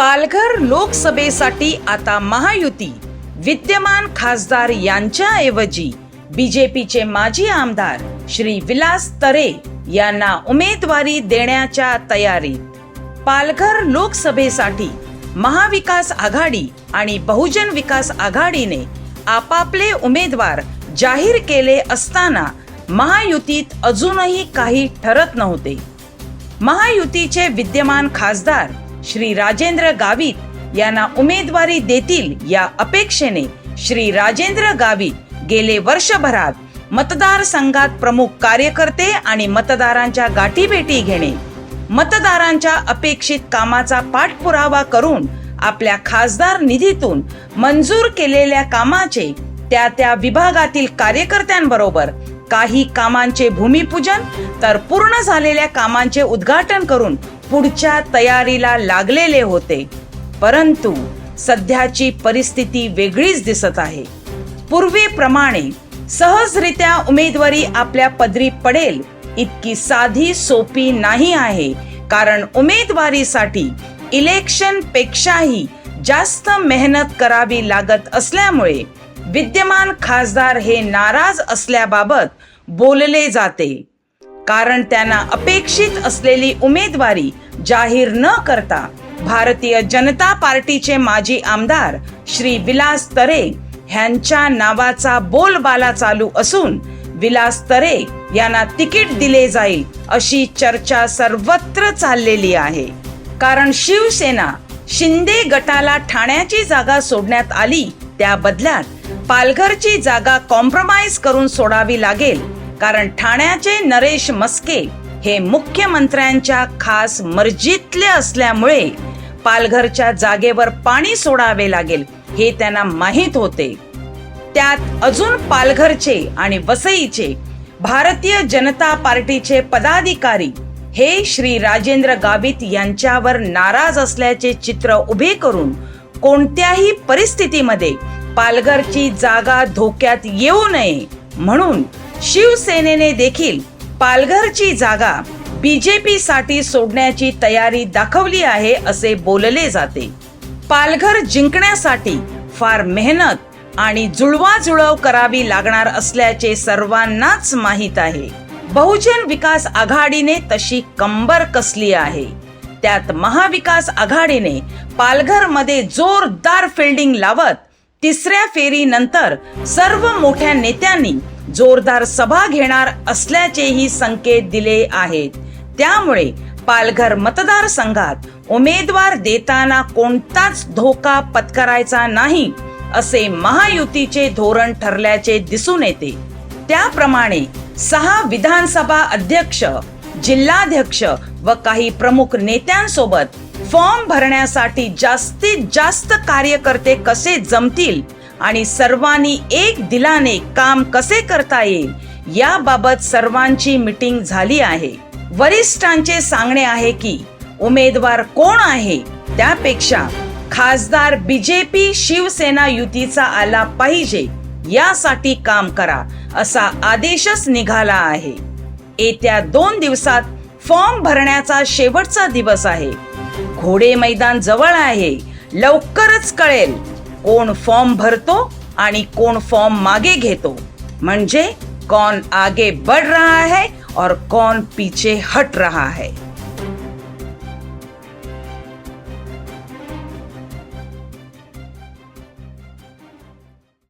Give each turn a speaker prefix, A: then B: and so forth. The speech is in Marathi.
A: पालघर लोकसभेसाठी आता महायुती. विद्यमान खासदार यांच्याऐवजी बीजेपीचे माजी आमदार श्री विलास तरे यांना उमेदवारी देण्याच्या तयारीत. पालघर लोकसभेसाठी महाविकास आघाडी आणि बहुजन विकास आघाडीने आपापले उमेदवार जाहीर केले असताना महायुतीत अजूनही काही ठरत नव्हते. महायुतीचे विद्यमान खासदार श्री राजेंद्र गावित यांना उमेदवारी देतील या अपेक्षेने श्री राजेंद्र गावित गेले वर्षभरात मतदारसंघात प्रमुख कार्यकर्ते आणि मतदारांच्या गाठीभेटी घेणे. मतदारांच्या अपेक्षित कामाचा पाठपुरावा करून आपल्या खासदार निधीतून मंजूर केलेल्या कामाचे त्या त्या विभागातील कार्यकर्त्यांबरोबर काही कामांचे भूमिपूजन तर पूर्ण झालेल्या कामांचे उद्घाटन करून पुढच्या तयारीला लागलेले होते. परंतु सध्याची परिस्थिती वेगळीच दिसत आहे. पूर्वीप्रमाणे सहजरित्या उमेदवारी आपल्या पदरी पडेल इतकी साधी सोपी नाही आहे. कारण उमेदवारीसाठी इलेक्शन पेक्षाही जास्त मेहनत करावी लागत असल्यामुळे विद्यमान खासदार हे नाराज असल्याबाबत बोलले जाते. कारण त्यांना अपेक्षित असलेली उमेदवारी जाहीर न करता भारतीय जनता पार्टीचे माजी आमदार श्री विलास तरे ह्यांच्या नावाचा बोलबाला चालू असून विलास तरे यांना तिकीट दिले जाईल अशी चर्चा सर्वत्र चाललेली आहे. कारण शिवसेना शिंदे गटाला ठाण्याची जागा सोडण्यात आली त्या बदल्यात पालघरची जागा कॉम्प्रोमाइज करून सोडावी लागेल कारण ठाण्याचे नरेश मस्के हे मुख्यमंत्र्यांच्या खास मर्जीतले असल्यामुळे पालघरच्या जागेवर पाणी सोडावे लागेल हे त्यांना माहीत होते. त्यात अजून पालघरचे आणि वसईचे भारतीय जनता पार्टीचे पदाधिकारी हे श्री राजेंद्र गावित यांच्यावर नाराज असल्याचे चित्र उभे करून कोणत्याही परिस्थितीमध्ये पालघरची जागा धोक्यात येऊ नये म्हणून शिवसेनेने देखील पालघरची जागा बीजेपी साठी सोडण्याची तयारी दाखवली आहे असे बोलले जाते. पालघर जिंकण्यासाठी फार मेहनत आणि जुळवाजुळव करावी लागणार असल्याचे सर्वांनाच माहीत आहे. बहुजन विकास आघाडीने तशी कंबर कसली आहे? त्यात महाविकास आघाडीने पालघरमध्ये जोरदार फिल्डिंग लावत तिसऱ्या फेरीनंतर सर्व मोठ्या नेत्यांनी जोरदार सभा घेणार असल्याचेही संकेत दिले आहेत. त्यामुळे पालघर मतदारसंघात उमेदवार देताना कोणताच धोका पत्करायचा नाही असे महायुतीचे धोरण ठरल्याचे दिसून येते. त्याप्रमाणे सहा विधानसभा अध्यक्ष जिल्हाध्यक्ष व काही प्रमुख नेत्यांसोबत फॉर्म भरण्यासाठी जास्तीत जास्त कार्यकर्ते कसे जमतील आणि सर्वांनी एक दिलाने काम कसे करता येईल याबाबत सर्वांची मीटिंग झाली आहे. वरिष्ठांचे सांगणे आहे की उमेदवार कोण आहे? त्यापेक्षा खासदार बीजेपी शिवसेना युतीचा आला पाहिजे यासाठी काम करा असा आदेशच निघाला आहे. येत्या दोन दिवसात फॉर्म भरण्याचा शेवटचा दिवस आहे. घोडे मैदान जवळ आहे. लवकरच कळेल कोण फॉर्म भरतो आणि कोण फॉर्म मागे घेतो. म्हणजे कौन आगे बढ़ रहा है और कौन पीछे हट रहा है.